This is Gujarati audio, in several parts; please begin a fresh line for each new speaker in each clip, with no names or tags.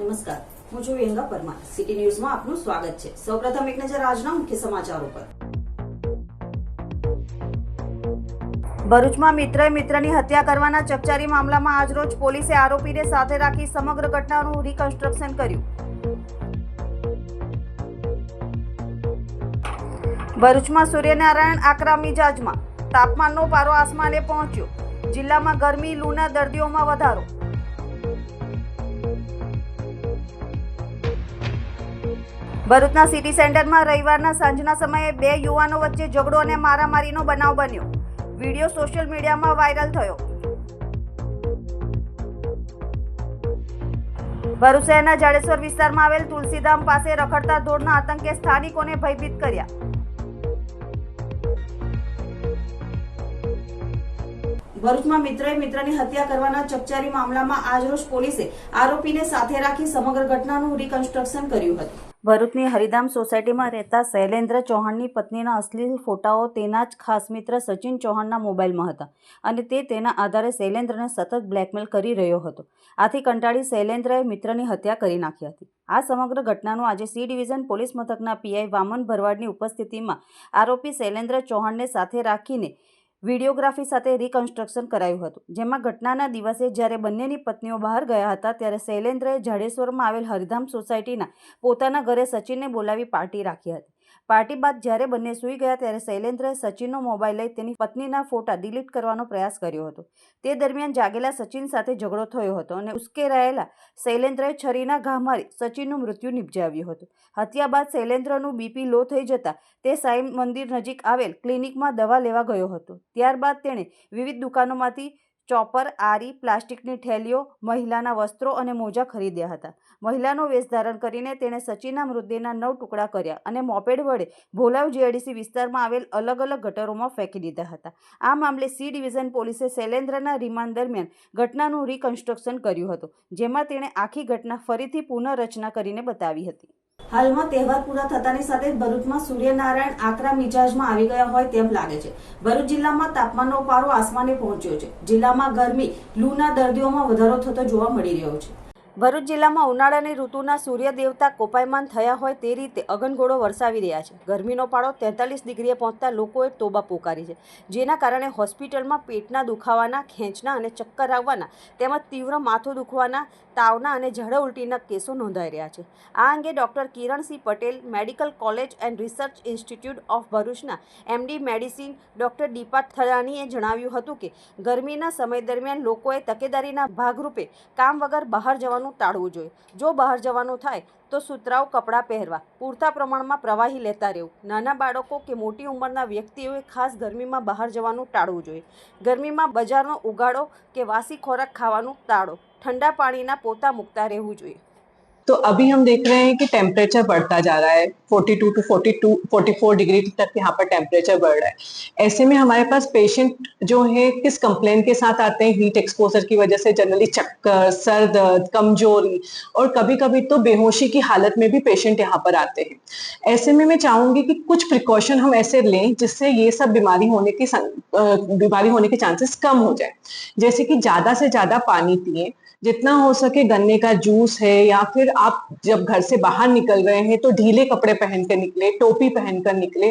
નમસ્કાર. હું છું વ્યંગા પરમાર. સિટી ન્યૂઝમાં આપનું સ્વાગત છે. સૌપ્રથમ એક નજર આજના મુખ્ય સમાચારો પર. ભરૂચમાં મિત્રએ મિત્રની હત્યા કરવાના ચકચારી મામલામાં આજરોજ પોલીસે આરોપીને સાથે રાખી સમગ્ર ઘટનાનું રિકન્સ્ટ્રક્શન કર્યું. ભરૂચમાં સૂર્યનારાયણ આકરા મિજાજમાં. તાપમાનનો પારો આસમાને પહોંચ્યો. જિલ્લામાં ગરમી, લૂના દર્દીઓમાં વધારો. ભરૂચના સિટી સેન્ટરમાં રવિવારના સાંજના સમયે બે યુવાનો વચ્ચે ઝઘડો અને મારામારીનો બનાવ બન્યો. વીડિયો સોશિયલ મીડિયામાં વાયરલ થયો. ભરૂચ શહેરના જાડેશ્વર વિસ્તારમાં આવેલ તુલસીધામ પાસે રખડતા ધોળના આતંકે સ્થાનિકોને ભયભીત કર્યા. ભરૂચમાં મિત્રએ મિત્રની હત્યા કરવાના ચકચારી મામલામાં આજરોજ પોલીસે આરોપીને સાથે રાખી સમગ્ર ઘટનાનું રિકન્સ્ટ્રક્શન કર્યું હતું. ભરૂચની હરિધામ સોસાયટીમાં રહેતા શૈલેન્દ્ર ચૌહાણની પત્નીના અશ્લીલ ફોટાઓ તેના જ ખાસ મિત્ર સચિન ચૌહાણના મોબાઈલમાં હતા અને તે તેના આધારે શૈલેન્દ્રને સતત બ્લેકમેલ કરી રહ્યો હતો. આથી કંટાળી શૈલેન્દ્રએ મિત્રની હત્યા કરી નાખી હતી. આ સમગ્ર ઘટનાનું આજે સી ડિવિઝન પોલીસ મથકના પીઆઈ વામન ભરવાડની ઉપસ્થિતિમાં આરોપી શૈલેન્દ્ર ચૌહાણને સાથે રાખીને વિડીયોગ્રાફી સાથે રિકન્સ્ટ્રક્શન કરાયું હતું. જેમાં ઘટનાના દિવસે જ્યારે બંનેની પત્નીઓ બહાર ગયા હતા ત્યારે શૈલેન્દ્રએ જાડેશ્વરમાં આવેલ હરિધામ સોસાયટીના પોતાના ઘરે સચિનને બોલાવી પાર્ટી રાખી હતી. પાર્ટી બાદ જ્યારે બંને સૂઈ ગયા ત્યારે શૈલેન્દ્રએ સચિનનો મોબાઈલ લઈ તેની પત્નીના ફોટા ડિલીટ કરવાનો પ્રયાસ કર્યો હતો. તે દરમિયાન જાગેલા સચિન સાથે ઝઘડો થયો હતો અને ઉશ્કેરાયેલા શૈલેન્દ્રએ છરીના ઘા મારી સચિનનું મૃત્યુ નિપજાવ્યું હતું. હત્યા બાદ શૈલેન્દ્રનું બીપી લો થઈ જતાં તે સાઈ મંદિર નજીક આવેલ ક્લિનિકમાં દવા લેવા ગયો હતો. ત્યારબાદ તેણે વિવિધ દુકાનોમાંથી ચોપર, આરી, પ્લાસ્ટિકની થેલીઓ મહિલાના વસ્ત્રો અને મોજા ખરીદ્યા હતા. મહિલાનો વેશ ધારણ કરીને તેણે સચિનના મૃતદેહના નવ ટુકડા કર્યા અને મોપેડ વડે ભોલાવ જીઆઈડીસી વિસ્તારમાં આવેલ અલગ અલગ ગટરોમાં ફેંકી દીધા હતા. આ મામલે સી ડિવિઝન પોલીસે શૈલેન્દ્રના રિમાન્ડ દરમિયાન ઘટનાનું રિકન્સ્ટ્રક્શન કર્યું હતું, જેમાં તેણે આખી ઘટના ફરીથી પુનઃરચના કરીને બતાવી હતી. હાલમાં તહેવાર પૂરા થતાની સાથે ભરૂચમાં સૂર્યનારાયણ આકરા મિજાજમાં આવી ગયા હોય તેમ લાગે છે. ભરૂચ જિલ્લામાં તાપમાનનો પારો આસમાને પહોંચ્યો છે. જિલ્લામાં ગરમી, લૂના દર્દીઓમાં વધારો થતો જોવા મળી રહ્યો છે. ભરૂચ જિલ્લામાં ઉનાળાની ઋતુના સૂર્ય દેવતા કોપાયમાન થયા હોય તે રીતે અગનગોળો વરસાવી રહ્યા છે. ગરમીનો પાળો તેતાલીસ ડિગ્રીએ પહોંચતા લોકોએ તોબા પોકારી છે. જેના કારણે હોસ્પિટલમાં પેટના દુખાવાના, ખેંચના અને ચક્કર આવવાના તેમજ તીવ્ર માથું દુખવાના, તાવના અને ઝાડા ઉલટીના કેસો નોંધાઈ રહ્યા છે. આ અંગે doctor Kiransinh Patel, medical college and research institute of ભરૂચના એમડી મેડિસિન ડૉક્ટર દીપા થરાણીએ જણાવ્યું હતું કે, ગરમીના સમય દરમિયાન લોકોએ તકેદારીના ભાગરૂપે કામ વગર બહાર જવાનું ટાળવું જોઈએ. જો બહાર જવાનું થાય, તો સુતરાઉ કપડાં પહેરવા. પૂરતા પ્રમાણમાં પ્રવાહી લેતા રહેવું. નાના બાળકો કે મોટી ઉંમરના વ્યક્તિઓએ ખાસ ગરમીમાં બહાર જવાનું ટાળવું જોઈએ. ગરમીમાં બજારનો ઉગાડો કે વાસી ખોરાક ખાવાનું ટાળો. ઠંડા પાણીના પોતા મૂકતા રહેવું જોઈએ.
तो अभी हम देख रहे हैं कि टेम्परेचर बढ़ता जा रहा है 42 टू 42 44 डिग्री तक यहाँ पर टेम्परेचर बढ़ रहा है। ऐसे में हमारे पास पेशेंट जो है, किस कंप्लेन के साथ आते हैं? हीट एक्सपोजर की वजह से जनरली चक्कर, सर दर्द, कमज़ोरी और कभी कभी तो बेहोशी की हालत में भी पेशेंट यहाँ पर आते हैं। ऐसे में मैं चाहूँगी कि कुछ प्रिकॉशन हम ऐसे लें जिससे ये सब बीमारी होने की बीमारी होने के चांसेस कम हो जाए। जैसे कि ज़्यादा से ज़्यादा पानी पिए जितना हो सके गन्ने का जूस है या फिर आप जब घर से बाहर निकल रहे हैं तो ढीले कपड़े पहन कर निकले, टोपी पहनकर निकले।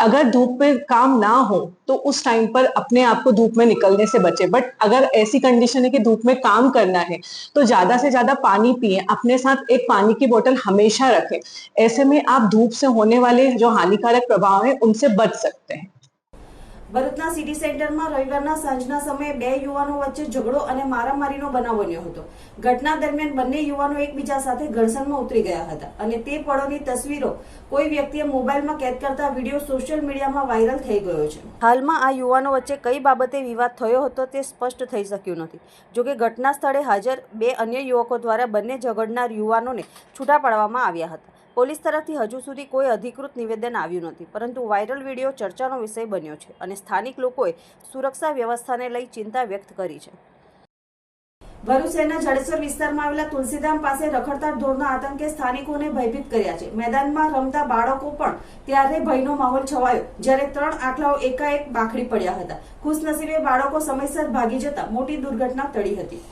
अगर धूप में काम ना हो तो उस टाइम पर अपने आप को धूप में निकलने से बचे। बट अगर ऐसी कंडीशन है कि धूप में काम करना है तो ज़्यादा से ज़्यादा पानी पिए। अपने साथ एक पानी की बोतल हमेशा रखें। ऐसे में आप धूप से होने वाले जो हानिकारक प्रभाव है, उनसे बच सकते हैं।
ભરૂચના સિટી સેન્ટરમાં રવિવારના સાંજના સમયે બે યુવાનો વચ્ચે ઝઘડો અને મારામારીનો બનાવ બન્યો હતો. ઘટના દરમિયાન બંને યુવાનો એકબીજા સાથે ઘર્ષણમાં ઉતરી ગયા હતા અને તે પળોની તસવીરો કોઈ વ્યક્તિએ મોબાઈલમાં કેદ કરતા વીડિયો સોશિયલ મીડિયામાં વાયરલ થઈ ગયો છે. હાલમાં આ યુવાનો વચ્ચે કઈ બાબતે વિવાદ થયો હતો તે સ્પષ્ટ થઈ શક્યું નથી. જોકે ઘટના સ્થળે હાજર બે અન્ય યુવકો દ્વારા બંને ઝઘડનાર યુવાનોને છૂટા પાડવામાં આવ્યા હતા. પોલીસ તરફથી હજુ સુધી કોઈ અધિકૃત નિવેદન આવ્યું નથી, પરંતુ વાયરલ વીડિયો ચર્ચાનો વિષય બન્યો છે અને સ્થાનિક લોકોએ સુરક્ષા વ્યવસ્થાને લઈ ચિંતા વ્યક્ત કરી છે. ભરૂચ શહેરના જડેશ્વર વિસ્તારમાં આવેલા તુલસીધામ પાસે રખડતા ઢોરના આતંકે સ્થાનિકોને ભયભીત કર્યા છે. મેદાનમાં રમતા બાળકો પણ ત્યારે ભયનો માહોલ છવાયો, જ્યારે ત્રણ આખલાઓ એકાએક બાખડી પડ્યા હતા. ખુશનસીબે બાળકો સમયસર ભાગી જતા મોટી દુર્ઘટના ટળી હતી.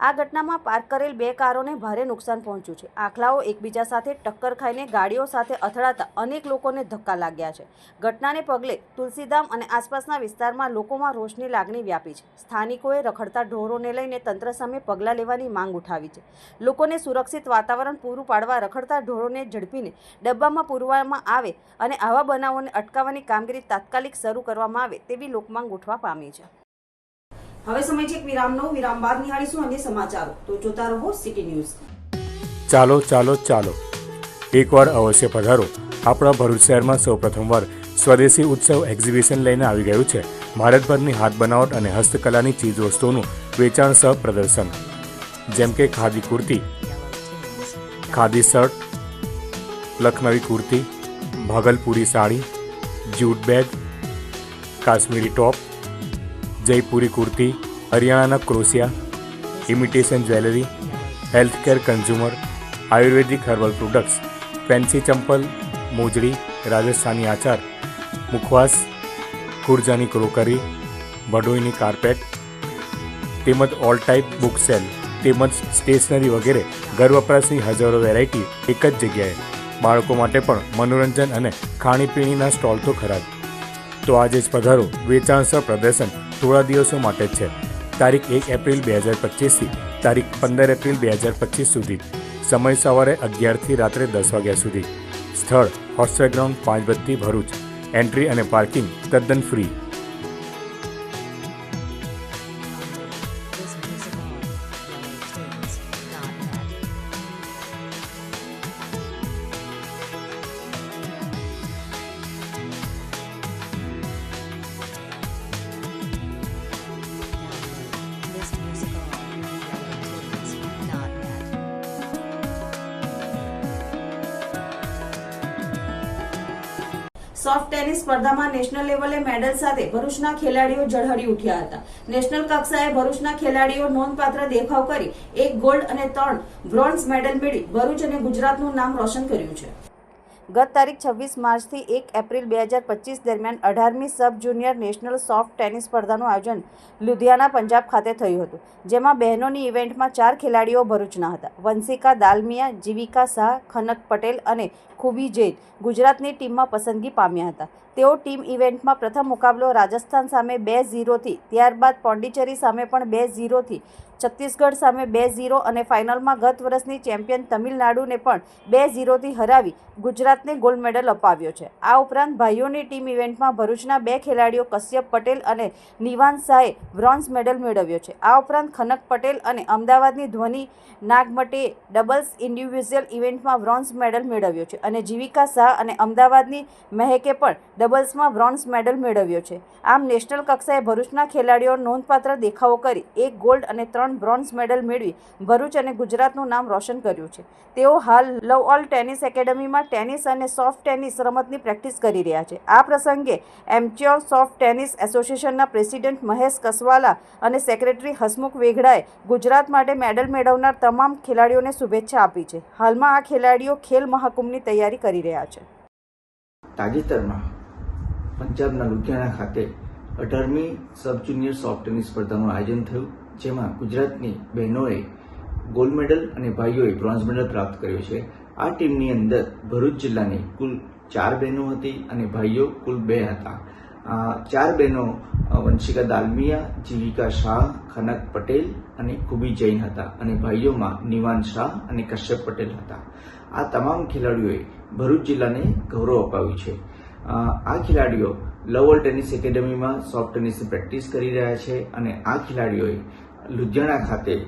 આ ઘટનામાં પાર્ક કરેલ બે કારોને ભારે નુકસાન પહોંચ્યું છે. આખલાઓ એકબીજા સાથે ટક્કર ખાઈને ગાડીઓ સાથે અથડાતા અનેક લોકોને ધક્કા લાગ્યા છે. ઘટનાને પગલે તુલસીધામ અને આસપાસના વિસ્તારમાં લોકોમાં રોષની લાગણી વ્યાપી છે. સ્થાનિકોએ રખડતા ઢોરોને લઈને તંત્ર સામે પગલાં લેવાની માંગ ઉઠાવી છે. લોકોને સુરક્ષિત વાતાવરણ પૂરું પાડવા રખડતા ઢોરોને ઝડપીને ડબ્બામાં પૂરવામાં આવે અને આવા બનાવોને અટકાવવાની કામગીરી તાત્કાલિક શરૂ કરવામાં આવે તેવી લોકમાંગ ઉઠવા પામી છે. હવે સમય છે વિરામનો વિરામ બાદ નિહાળીશું અન્ય સમાચારો. તો જોતા રહો સિટી ન્યૂઝ.
ચાલો ચાલો ચાલો. એકવાર અવશ્ય પધારો. આપણા ભરૂચ શહેરમાં સૌ પ્રથમવાર સ્વદેશી ઉત્સવ એક્ઝિબિશન લઈને આવી ગયું છે. ભારતભરની હાથ બનાવટ અને હસ્તકલાની ચીજવસ્તુઓનું વેચાણ સહ પ્રદર્શન જેમ કે khadi kurti, khadi shirt, Lakhnavi kurti, Bhagalpuri sari jute bag, Kashmiri top Jaipuri kurti, હરિયાણાના ક્રોસિયા imitation jewellery health care consumer Ayurvedic herbal products fancy chappal, મોજડી, Rajasthani આચાર, મુખવાસ, ખુરજાની ક્રોકરી, ભડોઈની કાર્પેટ તેમજ ઓલ ટાઈપ બુક સેલ તેમજ સ્ટેશનરી વગેરે ઘર વપરાશની હજારો વેરાયટી એક જ જગ્યાએ. બાળકો માટે પણ મનોરંજન અને ખાણીપીણીના સ્ટોલ તો ખરા તો આજે જ પધારો વેચાણ સહ પ્રદર્શન થોડા દિવસો માટે જ છે. તારીખ એક એપ્રિલ બે હજાર પચીસથી તારીખ પંદર એપ્રિલ બે હજાર પચીસ સુધી. સમય સવારે અગિયારથી રાત્રે દસ વાગ્યા સુધી. સ્થળ hostel ground Panch Batti Bharuch. Entry અને પાર્કિંગ તદ્દન ફ્રી.
સોફ્ટ ટેનિસ સ્પર્ધામાં નેશનલ લેવલે મેડલ સાથે ભરૂચના ખેલાડીઓ ઝળહળી ઉઠ્યા હતા. નેશનલ કક્ષાએ ભરૂચના ખેલાડીઓ નોંધપાત્ર દેખાવ કરી એક ગોલ્ડ અને ત્રણ બ્રોન્ઝ મેડલ મેળવી ભરૂચ અને ગુજરાતનું નામ રોશન કર્યું છે. ગત તારીખ છવ્વીસ માર્ચથી એક એપ્રિલ બે હજાર પચીસ દરમિયાન અઢારમી sub junior national soft tennis સ્પર્ધાનું આયોજન લુધિયાના પંજાબ ખાતે થયું હતું, જેમાં બહેનોની ઇવેન્ટમાં ચાર ખેલાડીઓ ભરૂચના હતા. વંશિકા દાલમિયા, જીવિકા શાહ, ખનક પટેલ અને ખુબી જૈન ગુજરાતની ટીમમાં પસંદગી પામ્યા હતા. તેઓ ટીમ ઇવેન્ટમાં પ્રથમ મુકાબલો રાજસ્થાન સામે બે ઝીરોથી, ત્યારબાદ પોંડિચેરી સામે પણ બે ઝીરોથી છત્તીસગઢ સામે બે ઝીરો અને ફાઇનલમાં ગત વર્ષની ચેમ્પિયન તમિલનાડુને પણ બે ઝીરોથી હરાવી ગુજરાતને ગોલ્ડ મેડલ અપાવ્યો છે. આ ઉપરાંત ભાઈઓની ટીમ ઇવેન્ટમાં ભરૂચના બે ખેલાડીઓ કશ્યપ પટેલ અને નિવાન શાહે બ્રોન્ઝ મેડલ મેળવ્યો છે. આ ઉપરાંત ખનક પટેલ અને અમદાવાદની ધ્વનિ નાગમટે ડબલ્સ ઇન્ડિવિઝ્યુઅલ ઇવેન્ટમાં બ્રોન્ઝ મેડલ મેળવ્યો છે અને જીવિકા શાહ અને અમદાવાદની મહેકે પણ ડબલ્સમાં બ્રોન્ઝ મેડલ મેળવ્યો છે. આમ નેશનલ કક્ષાએ ભરૂચના ખેલાડીઓ નોંધપાત્ર દેખાવો કરી એક ગોલ્ડ અને ત્રણ બ્રોન્ઝ મેડલ મેળવી ભરૂચ અને ગુજરાતનું નામ રોશન કર્યું છે. તેઓ હાલ લવ ઓલ ટેનિસ એકેડમીમાં ટેનિસ અને સોફ્ટ ટેનિસ રમતની પ્રેક્ટિસ કરી રહ્યા છે. આ પ્રસંગે એમચ્યોર સોફ્ટ ટેનિસ એસોસિએશનના પ્રેસિડેન્ટ મહેશ કસવાલા અને સેક્રેટરી હસમુખ વેઘડાએ ગુજરાત માટે મેડલ મેળવનાર તમામ ખેલાડીઓને શુભેચ્છા આપી છે. હાલમાં આ ખેલાડીઓ ખેલ મહાકુંભની તૈયારી કરી રહ્યા છે.
તાજેતરમાં પંજાબના લુધિયાણા ખાતે અઢારમી સબ જુનિયર સોફ્ટ ટેનિસ સ્પર્ધાનું આયોજન થયું, જેમાં ગુજરાતની બહેનોએ ગોલ્ડ મેડલ અને ભાઈઓએ બ્રોન્ઝ મેડલ પ્રાપ્ત કર્યો છે. આ ટીમની અંદર ભરૂચ જિલ્લાની કુલ ચાર બહેનો હતી અને ભાઈઓ કુલ બે હતા. ચાર બહેનો વંશિકા દાલમિયા, જીવિકા શાહ, ખનક પટેલ અને ખુબી જૈન હતા અને ભાઈઓમાં નિવાન શાહ અને કશ્યપ પટેલ હતા. આ તમામ ખેલાડીઓએ ભરૂચ જિલ્લાને ગૌરવ અપાવ્યું છે. આ ખેલાડીઓ લવલ ટેનિસ એકેડમીમાં સોફ્ટ ટેનિસની પ્રેક્ટિસ કરી રહ્યા છે અને આ ખેલાડીઓએ લુધિયાણા ખાતે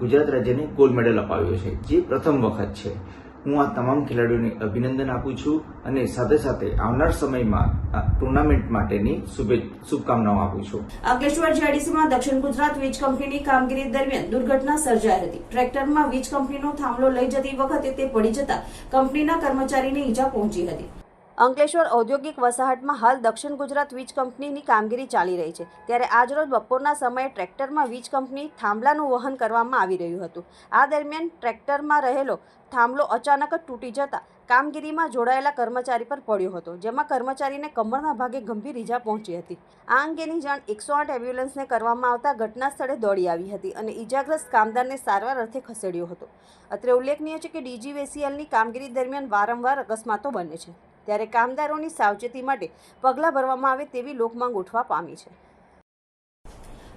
ગુજરાત રાજ્યને ગોલ્ડ મેડલ અપાવ્યો છે. જે પ્રથમ વખત છે. હું આ તમામ ખેલાડીઓને અભિનંદન આપું છું અને સાથે સાથે આવનાર સમયમાં ટુર્નામેન્ટ માટેની શુભે- શુભકામનાઓ આપું છું.
અંકલેશ્વર જીઆઈડીસીમાં દક્ષિણ ગુજરાત વીજ કંપનીની કામગીરી દરમિયાન દુર્ઘટના સર્જાઈ હતી. ટ્રેક્ટરમાં વીજ કંપનીનો થાંભલો લઈ જતી વખતે તે પડી જતા કંપનીના કર્મચારીને ઈજા પહોંચી હતી. અંકલેશ્વર ઔદ્યોગિક વસાહતમાં હાલ દક્ષિણ ગુજરાત વીજ કંપનીની કામગીરી ચાલી રહી છે. ત્યારે આજરોજ બપોરના સમયે ટ્રેક્ટરમાં વીજ કંપની થાંભલાનું વહન કરવામાં આવી રહ્યું હતું. આ દરમિયાન ટ્રેક્ટરમાં રહેલો થાંભલો અચાનક જ તૂટી જતા કામગીરીમાં જોડાયેલા કર્મચારી પર પડ્યો હતો, જેમાં કર્મચારીને કમરના ભાગે ગંભીર ઈજા પહોંચી હતી. આ અંગેની જાણ એકસો આઠ એમ્બ્યુલન્સને કરવામાં આવતા ઘટના સ્થળે દોડી આવી હતી અને ઈજાગ્રસ્ત કામદારને સારવાર અર્થે ખસેડ્યો હતો. અત્રે ઉલ્લેખનીય છે કે ડીજીવેસીએલની કામગીરી દરમિયાન વારંવાર અકસ્માતો બને છે. ત્યારે કામદારોની સાવચેતી માટે પગલાં ભરવામાં આવે તેવી લોકમાંગ ઉઠવા પામી છે.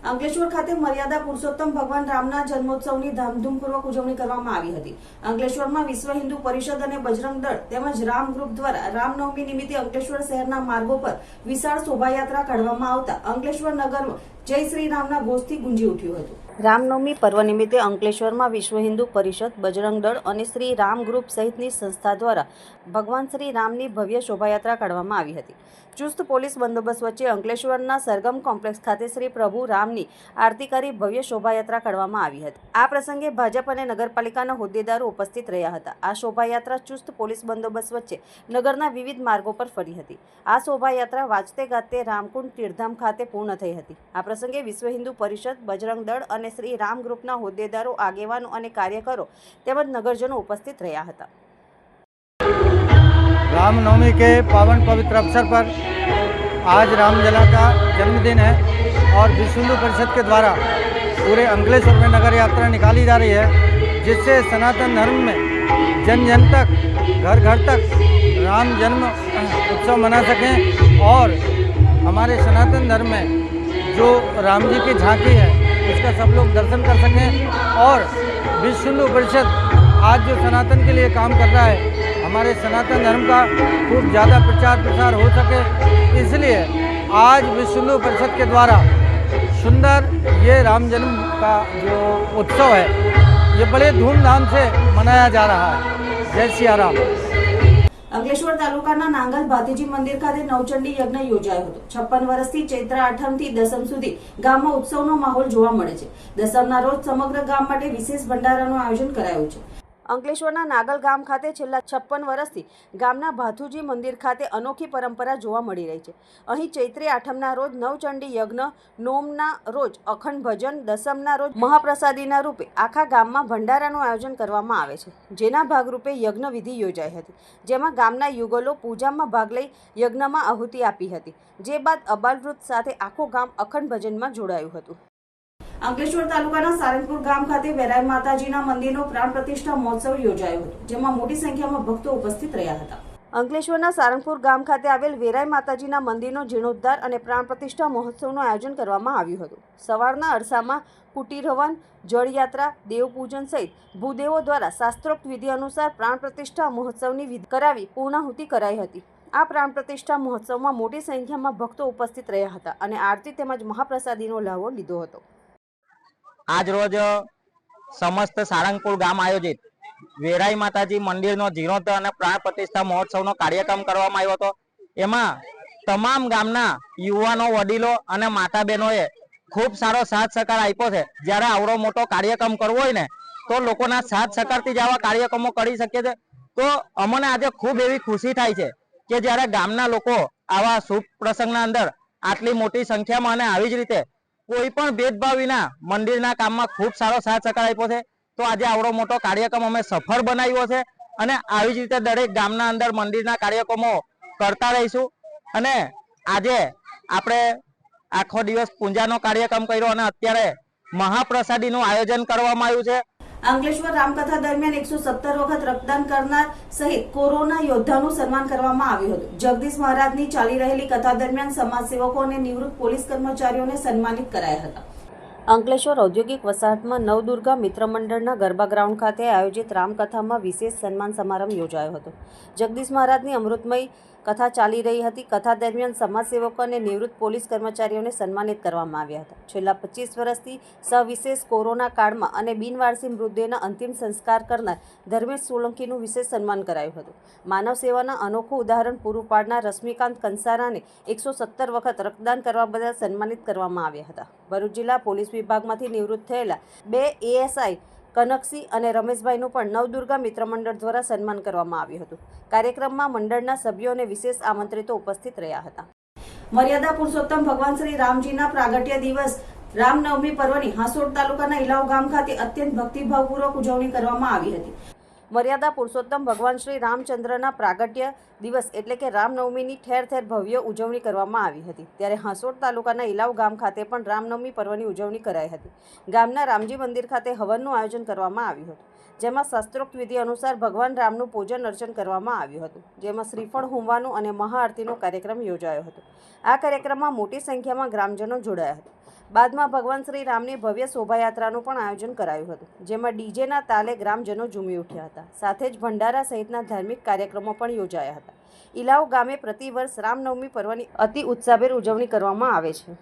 અંકલેશ્વર ખાતે મર્યાદા પુરુષોત્તમ ભગવાન રામના જન્મોત્સવની ધામધૂમપૂર્વક ઉજવણી કરવામાં આવી હતી. અંકલેશ્વરમાં વિશ્વ હિન્દુ પરિષદ અને બજરંગ દળ તેમજ રામ ગ્રુપ દ્વારા રામનવમી નિમિત્તે અંકલેશ્વર શહેરના માર્ગો પર વિશાળ શોભાયાત્રા કાઢવામાં આવતા અંકલેશ્વર નગરમાં જય શ્રી રામના ઘોષથી ગુંજી ઉઠ્યું હતું. રામનવમી પર્વ નિમિત્તે અંકલેશ્વરમાં વિશ્વ હિન્દુ પરિષદ, બજરંગ દળ અને શ્રી રામ ગ્રુપ સહિતની સંસ્થા દ્વારા ભગવાન શ્રી રામની ભવ્ય શોભાયાત્રા કાઢવામાં આવી હતી. ચુસ્ત પોલીસ બંદોબસ્ત વચ્ચે અંકલેશ્વરના સરગમ કોમ્પ્લેક્સ ખાતે શ્રી પ્રભુ રામની આરતી કરી ભવ્ય શોભાયાત્રા કાઢવામાં આવી હતી. આ પ્રસંગે ભાજપ અને નગરપાલિકાના હોદ્દેદારો ઉપસ્થિત રહ્યા હતા. આ શોભાયાત્રા ચુસ્ત પોલીસ બંદોબસ્ત વચ્ચે નગરના વિવિધ માર્ગો પર ફરી હતી. આ શોભાયાત્રા વાજતે ગાતે રામકુંડ તીર્ધામ ખાતે પૂર્ણ થઈ હતી. આ પ્રસંગે વિશ્વ હિન્દુ પરિષદ, બજરંગ દળ અને શ્રી રામ ગ્રુપના હોદ્દેદારો, આગેવાનો અને કાર્યકરો તેમજ નગરજનો ઉપસ્થિત રહ્યા હતા.
रामनवमी के पावन पवित्र अवसर पर आज रामलला का जन्मदिन है और विश्व हिंदू परिषद के द्वारा पूरे अंकलेश्वर में नगर यात्रा निकाली जा रही है, जिससे सनातन धर्म में जन जन तक, घर घर तक राम जन्म उत्सव मना सकें। और हमारे सनातन धर्म में जो राम जी की झांकी है, उसका सब लोग दर्शन कर सकें। और विश्व हिंदू परिषद आज जो सनातन के लिए काम कर रहा है हमारे सनातन धर्म का खूब ज़्यादा प्रचार प्रसार हो सके इसलिए आज विश्व हिंदू परिषद के द्वारा सुंदर ये राम जन्म का जो उत्सव है ये बड़े धूमधाम से मनाया जा रहा है जय सिया राम
અંકલેશ્વર તાલુકાના નાંગલ ભાતીજી મંદિર ખાતે નવચંડી યજ્ઞ યોજાયો હતો છપ્પન વર્ષથી ચૈત્ર આઠમથી દસમ સુધી ગામમાં ઉત્સવનો માહોલ જોવા મળે છે દસમના રોજ સમગ્ર ગામ માટે વિશેષ ભંડારાનું આયોજન કરાયું છે અંકલેશ્વરના નાગલ ગામ ખાતે છેલ્લા છપ્પન વર્ષથી ગામના ભાથુજી મંદિર ખાતે અનોખી પરંપરા જોવા મળી રહી છે. અહીં ચૈત્રી આઠમના રોજ નવચંડી યજ્ઞ, નોમના રોજ અખંડ ભજન, દસમના રોજ મહાપ્રસાદીના રૂપે આખા ગામમાં ભંડારાનું આયોજન કરવામાં આવે છે. જેના ભાગરૂપે યજ્ઞ વિધિ યોજાઈ હતી, જેમાં ગામના યુગલો પૂજામાં ભાગ લઈ યજ્ઞમાં આહુતિ આપી હતી, જે બાદ અબાલવૃત સાથે આખું ગામ અખંડ ભજનમાં જોડાયું હતું. અંકલેશ્વર તાલુકાના સારંગપુર ગામ ખાતે વેરાય માતાજીના મંદિરનો પ્રાણ પ્રતિષ્ઠા મહોત્સવ યોજાયો હતો, જેમાં મોટી સંખ્યામાં ભક્તો ઉપસ્થિત રહ્યા હતા. અંકલેશ્વરના સારંગપુર ગામ ખાતે આવેલ વેરાય માતાજીના મંદિરનો જીર્ણોદ્ધાર અને પ્રાણ પ્રતિષ્ઠા મહોત્સવનું આયોજન કરવામાં આવ્યું હતું. સવારના અરસામાં કુટીર હવન જળયાત્રા, દેવપૂજન સહિત ભૂદેવો દ્વારા શાસ્ત્રોક્ત વિધિ અનુસાર પ્રાણ પ્રતિષ્ઠા મહોત્સવની વિધિ કરાવી પૂર્ણાહુતિ કરાઈ હતી. આ પ્રાણ પ્રતિષ્ઠા મહોત્સવમાં મોટી સંખ્યામાં ભક્તો ઉપસ્થિત રહ્યા હતા અને આરતી તેમજ મહાપ્રસાદીનો લહાવો લીધો હતો.
આજ રોજ સમસ્ત સારંગપુર ગામ આયોજિત વેરાઈ માતાજી મંદિરનો જીર્ણોદ્ધાર અને પ્રાણ પ્રતિષ્ઠા મહોત્સવનો કાર્યક્રમ કરવામાં આવ્યો હતો. એમાં તમામ ગામના યુવાનો, વડીલો અને માતા બહેનોએ ખૂબ સારો સાથ સહકાર આપ્યો છે. જ્યારે આવડો મોટો કાર્યક્રમ કરવો હોય ને, તો લોકોના સાથ સહકારથી જ આવા કાર્યક્રમો કરી શકીએ છે. તો અમને આજે ખૂબ એવી ખુશી થાય છે કે જ્યારે ગામના લોકો આવા શુભ પ્રસંગના અંદર આટલી મોટી સંખ્યામાં અને આવી જ રીતે કોઈ પણ ભેદભાવ વિના મંદિરના કામમાં ખૂબ સારો સાથ સહકાર આપ્યો છે. તો આજે આવડો મોટો કાર્યક્રમ અમે સફળ બનાવ્યો છે અને આવી જ રીતે દરેક ગામના અંદર મંદિરના કાર્યક્રમો કરતા રહીશું. અને આજે આપણે આખો દિવસ પૂજાનો કાર્યક્રમ કર્યો અને અત્યારે મહાપ્રસાદીનું આયોજન કરવામાં આવ્યું છે.
અંકલેશ્વર રામકથા દરમિયાન એકસો સત્તર વખત રક્તદાન કરનાર સહિત કોરોના યોદ્ધાનું સન્માન કરવામાં આવ્યું હતું. જગદીશ મહારાજની ચાલી રહેલી કથા દરમિયાન સમાજસેવકો અને નિવૃત્ત પોલીસ કર્મચારીઓને સન્માનિત કરાયા હતા. અંકલેશ્વર ઔદ્યોગિક વસાહતમાં નવદુર્ગા મિત્ર મંડળના ગરબા ગ્રાઉન્ડ ખાતે આયોજિત રામકથામાં વિશેષ સન્માન સમારંભ યોજાયો હતો. જગદીશ મહારાજની અમૃતમય કથા ચાલી રહી હતી. કથા દરમિયાન સમાજસેવકો અને નિવૃત્ત પોલીસ કર્મચારીઓને સન્માનિત કરવામાં આવ્યા હતા. છેલ્લા પચીસ વર્ષથી સવિશેષ કોરોના કાળમાં અને બિનવારસી મૃતદેહના અંતિમ સંસ્કાર કરનાર ધર્મેશ સોલંકીનું વિશેષ સન્માન કરાયું હતું. માનવ સેવાના અનોખું ઉદાહરણ પૂરું પાડનાર રશ્મિકાંત કંસારાને એકસો સત્તર વખત રક્તદાન કરવા બદલ સન્માનિત કરવામાં આવ્યા હતા. ભરૂચ જિલ્લા પોલીસ વિભાગમાંથી નિવૃત્ત થયેલા બે એએસઆઈ કનકસિંહ અને રમેશભાઈનું પણ નવદુર્ગા મિત્ર મંડળ દ્વારા સન્માન કરવામાં આવ્યું હતું. કાર્યક્રમમાં મંડળના સભ્યો અને વિશેષ આમંત્રિતો ઉપસ્થિત રહ્યા હતા. મર્યાદા પુરુષોત્તમ ભગવાન શ્રી રામજીના પ્રાગટ્ય દિવસ, રામનવમી પર્વની હાંસોડ તાલુકાના ઇલાવ ગામ ખાતે અત્યંત ભક્તિભાવપૂર્વક ઉજવણી કરવામાં આવી હતી. મર્યાદા પુરુષોત્તમ ભગવાન શ્રી રામચંદ્રના પ્રાગટ્ય દિવસ એટલે કે રામનવમીની ઠેર ઠેર ભવ્ય ઉજવણી કરવામાં આવી હતી. ત્યારે હાંસોડ તાલુકાના ઇલાવ ગામ ખાતે પણ રામનવમી પર્વની ઉજવણી કરાઈ હતી. ગામના રામજી મંદિર ખાતે હવનનું આયોજન કરવામાં આવ્યું હતું. જેમાં શાસ્ત્રોક્ત વિધિ અનુસાર ભગવાન રામનું પૂજન અર્ચન કરવામાં આવ્યું હતું. જેમાં શ્રીફળ હોમવાનું અને મહાઆરતીનો કાર્યક્રમ યોજાયો હતો. આ કાર્યક્રમમાં મોટી સંખ્યામાં ગ્રામજનો જોડાયા હતા. બાદમાં ભગવાન શ્રી રામની ભવ્ય શોભાયાત્રાનું પણ આયોજન કરાયું હતું, જેમાં ડીજેના તાલે ગ્રામજનો ઝૂમી ઉઠ્યા હતા. સાથે જ ભંડારા સહિતના ધાર્મિક કાર્યક્રમો પણ યોજાયા હતા. ઇલાવ ગામે પ્રતિવર્ષ રામનવમી પર્વની અતિ ઉત્સાહભેર ઉજવણી કરવામાં આવે છે.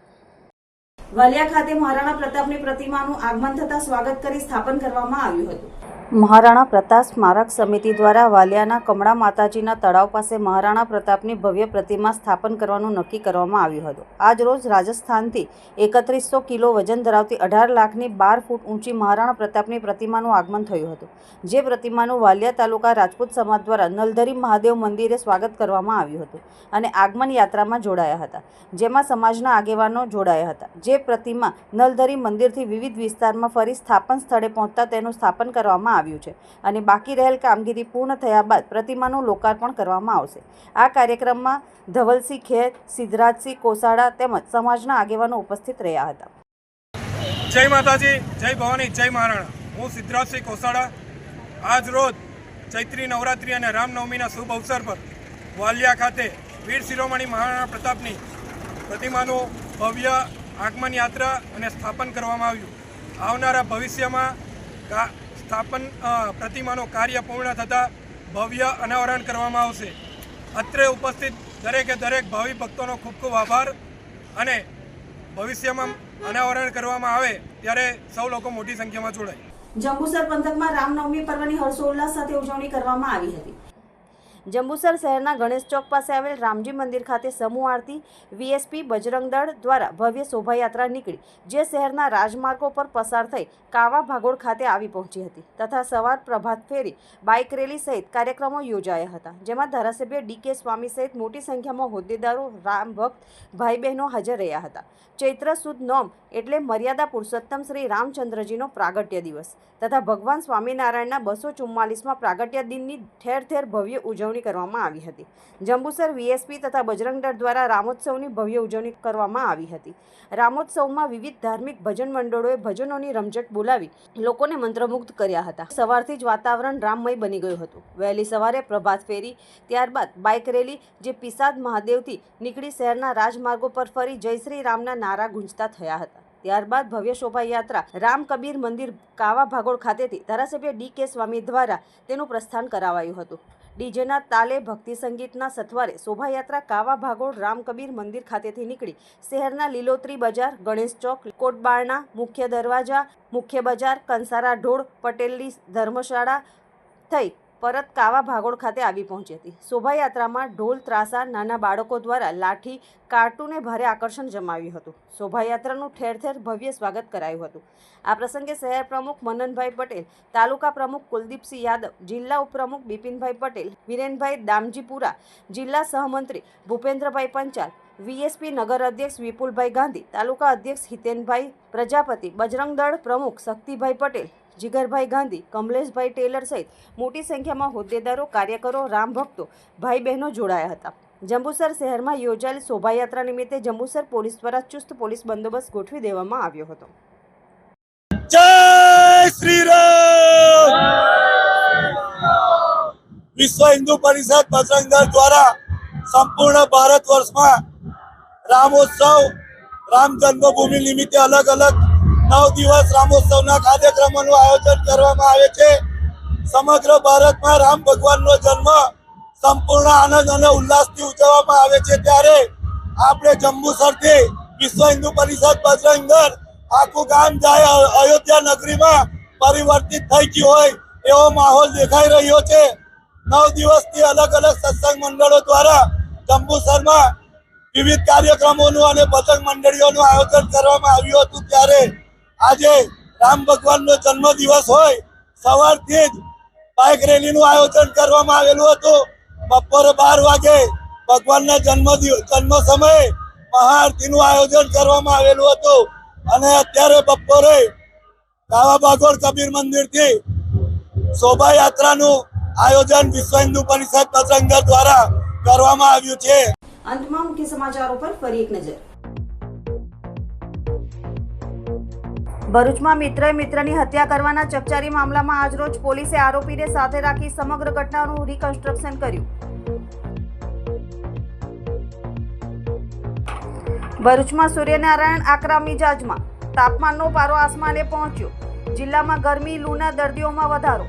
વાલિયા ખાતે મહારાણા પ્રતાપની પ્રતિમાનું આગમન થતાં સ્વાગત કરી સ્થાપન કરવામાં આવ્યું હતું. મહારાણા પ્રતાપ સ્મારક સમિતિ દ્વારા વાલિયાના કમળા માતાજીના તળાવ પાસે મહારાણા પ્રતાપની ભવ્ય પ્રતિમા સ્થાપન કરવાનું નક્કી કરવામાં આવ્યું હતું. આજ રોજ રાજસ્થાનથી એકત્રીસો કિલો વજન ધરાવતી અઢાર લાખની બાર ફૂટ ઊંચી મહારાણા પ્રતાપની પ્રતિમાનું આગમન થયું હતું. જે પ્રતિમાનું વાલિયા તાલુકા રાજપૂત સમાજ દ્વારા નલધરી મહાદેવ મંદિરે સ્વાગત કરવામાં આવ્યું હતું અને આગમન યાત્રામાં જોડાયા હતા. જેમાં સમાજના આગેવાનો જોડાયા હતા. જે પ્રતિમા નલધરી મંદિરથી વિવિધ વિસ્તારમાં ફરી સ્થાપન સ્થળે પહોંચતા તેનું સ્થાપન કરવામાં આવ્યું છે અને બાકી રહેલ કામગીરી પૂર્ણ થયા બાદ પ્રતિમાનું લોકાર્પણ કરવામાં આવશે. આ કાર્યક્રમમાં ધવલસિંહ ખેર, સિદ્ધરાજસિંહ કોસાડા તેમજ સમાજના આગેવાનો ઉપસ્થિત રહ્યા હતા.
જય માતાજી, જય ભવાની, જય મહારાણા. હું સિદ્ધરાજસિંહ કોસાડા. આજ રોજ ચૈત્રી નવરાત્રિ અને રામનવમીના શુભ અવસર પર વાલિયા ખાતે વીર શિરોમણી મહારાણા પ્રતાપની પ્રતિમાનું ભવ્ય આગમન યાત્રા અને સ્થાપન કરવામાં આવ્યું. આવનારા ભવિષ્યમાં સ્થાપન પ્રતિમાનો કાર્ય પૂર્ણ થતાં ભવ્ય અનાવરણ કરવામાં આવશે. અત્રે ઉપસ્થિત દરેકે દરેક ભાવિ ભક્તોનો ખૂબ ખૂબ આભાર અને ભવિષ્યમાં અનાવરણ કરવામાં આવે ત્યારે સૌ લોકો મોટી સંખ્યામાં જોડાય.
જંબુસર પંથકમાં રામનવમી પર્વની હર્ષોલ્લાસ સાથે ઉજવણી કરવામાં આવી હતી. જંબુસર શહેરના ગણેશ ચોક પાસે આવેલ રામજી મંદિર ખાતે સમૂહ આરતી વીએસપી બજરંગ દળ દ્વારા ભવ્ય શોભાયાત્રા નીકળી, જે શહેરના રાજમાર્ગો પર પસાર થઈ કાવા ભાગોળ ખાતે આવી પહોંચી હતી તથા સવાર પ્રભાત ફેરી, બાઇક રેલી સહિત કાર્યક્રમો યોજાયા હતા, જેમાં ધારાસભ્ય ડી કે સ્વામી સહિત મોટી સંખ્યામાં હોદ્દેદારો, રામ ભક્ત ભાઈ બહેનો હાજર રહ્યા હતા. ચૈત્ર સુદ નોમ એટલે મર્યાદા પુરુષોત્તમ શ્રી રામચંદ્રજીનો પ્રાગટ્ય દિવસ તથા ભગવાન સ્વામિનારાયણના બસો ચુમ્માલીસમાં પ્રાગટ્ય દિનની ઠેર ઠેર ભવ્ય ઉજવણી કરવામાં આવી હતી. જંબુસર વીએસપી તથા બજરંગ દ્વારા રામોત્સવની ભવ્ય ઉજવણી કરવામાં આવી હતી. રામોત્સવમાં વિવિધ ધાર્મિક ભજન મંડળોએ ભજનોની રમઝટ બોલાવી લોકોને મંત્રમુગ્ધ કર્યા હતા. સવારથી જ વાતાવરણ રામમય બની ગયું હતું. વહેલી સવારે પ્રભાત ફેરી, ત્યારબાદ બાઇક રેલી, જે પિસાદ મહાદેવથી નીકળી શહેરના રાજમાર્ગો પર ફરી જય શ્રી રામના નારા ગુંજતા થયા હતા. ત્યારબાદ ભવ્ય શોભાયાત્રા રામ કબીર મંદિર કાવા ભાગોળ ખાતેથી ધારાસભ્ય ડી કે સ્વામી દ્વારા તેનું પ્રસ્થાન કરાવાયું હતું. ડીજેના તાલે ભક્તિ સંગીતના સથવારે શોભાયાત્રા કાવા ભાગોળ રામ કબીર મંદિર ખાતેથી નીકળી શહેરના લીલોતરી બજાર, ગણેશ ચોક, કોટબારણા, મુખ્ય દરવાજા, મુખ્ય બજાર, કંસારા ઢોળ, પટેલની ધર્મશાળા થઈ પરત કાવા ભાગોળ ખાતે આવી પહોંચી હતી. શોભાયાત્રામાં ઢોલ, ત્રાસા, નાના બાળકો દ્વારા લાઠી, કાર્ટૂને ભારે આકર્ષણ જમાવ્યું હતું. શોભાયાત્રાનું ઠેર ઠેર ભવ્ય સ્વાગત કરાયું હતું. આ પ્રસંગે શહેર પ્રમુખ મનનભાઈ પટેલ, તાલુકા પ્રમુખ કુલદીપસિંહ યાદવ, જિલ્લા ઉપપ્રમુખ બિપિનભાઈ પટેલ, વિરેનભાઈ દામજીપુરા, જિલ્લા સહમંત્રી ભૂપેન્દ્રભાઈ પંચાલ, વીએસપી નગર અધ્યક્ષ વિપુલભાઈ ગાંધી, તાલુકા અધ્યક્ષ હિતેનભાઈ પ્રજાપતિ, બજરંગ દળ પ્રમુખ શક્તિભાઈ પટેલ જીગરભાઈ ગાંધી, કમલેશભાઈ ટેલર સહિત મોટી સંખ્યામાં હોદ્દેદારો, કાર્યકરો, રામ ભક્તો ભાઈ બહેનો જોડાયા હતા. જંબુસર શહેરમાં યોજાયેલ શોભાયાત્રા નિમિત્તે જંબુસર પોલીસ દ્વારા ચુસ્ત પોલીસ બંદોબસ્ત ગોઠવી દેવામાં આવ્યો હતો.
જય શ્રી રામ! વિશ્વ હિન્દુ પરિષદ બજરંગદળ દ્વારા સંપૂર્ણ ભારત વર્ષમાં રામોત્સવ, રામ જન્મભૂમિ નિમિત્તે અલગ અલગ નવ દિવસ રામોત્સવના કાર્યક્રમોનું આયોજન કરવામાં આવે છે. સમગ્ર ભારતમાં રામ ભગવાનનો જન્મ સંપૂર્ણ આનંદ અને ઉલ્લાસથી ઉજવવામાં આવે છે. ત્યારે આપણે જંબુસરથી વિશ્વ હિન્દુ પરિષદ બજરંગ આખું ગામ જાય અયોધ્યા નગરીમાં પરિવર્તિત થઈ ગયું હોય એવો માહોલ દેખાઈ રહ્યો છે. નવ દિવસથી અલગ અલગ સત્સંગ મંડળો દ્વારા જંબુસરમાં વિવિધ કાર્યક્રમોનું અને ભજન મંડળીઓનું આયોજન કરવામાં આવ્યું હતું. ત્યારે આજે રામ ભગવાનનો જન્મ દિવસ હોય, સવારથી જ બાઇક રેલીનું આયોજન કરવામાં આવેલું હતું. બપોરે બાર વાગે ભગવાનના જન્મ જન્મ સમયે મહાઆરતીનું આયોજન કરવામાં આવેલું હતું. અને અત્યારે બપોરે કાવા બાગોળ કબીર મંદિરથી શોભાયાત્રાનું આયોજન વિશ્વ હિન્દુ પરિષદ બજરંગ દ્વારા કરવામાં આવ્યું છે.
અંતમાં મુખ્ય સમાચારો પર ફરી એક નજર. ભરૂચમાં મિત્રએ મિત્રની હત્યા કરવાના ચકચારી મામલામાં આજરોજ પોલીસે આરોપીને સાથે રાખી સમગ્ર ઘટનાનું રિકન્સ્ટ્રક્શન કર્યું. ભરૂચમાં સૂર્યનારાયણ આકરા મિજાજમાં તાપમાનનો પારો આસમાને પહોંચ્યો. જિલ્લામાં ગરમી, લૂના દર્દીઓમાં વધારો.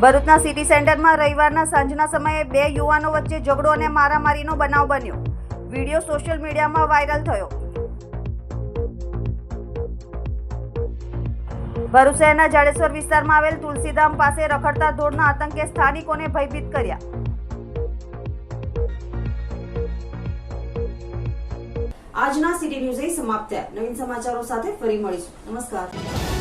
ભરૂચના સિટી સેન્ટરમાં રવિવારના સાંજના સમયે બે યુવાનો વચ્ચે ઝઘડો અને મારામારીનો બનાવ બન્યો. વીડિયો સોશિયલ મીડિયામાં વાયરલ થયો. ભરૂચ શહેરના જાડેશ્વર વિસ્તારમાં આવેલ તુલસીધામ પાસે રખડતા ધોળના આતંકે સ્થાનિકોને ભયભીત કર્યા. આજના સિટી ન્યૂઝ સમાપ્ત થયા. નવીન સમાચારો સાથે ફરી મળીશું. નમસ્કાર.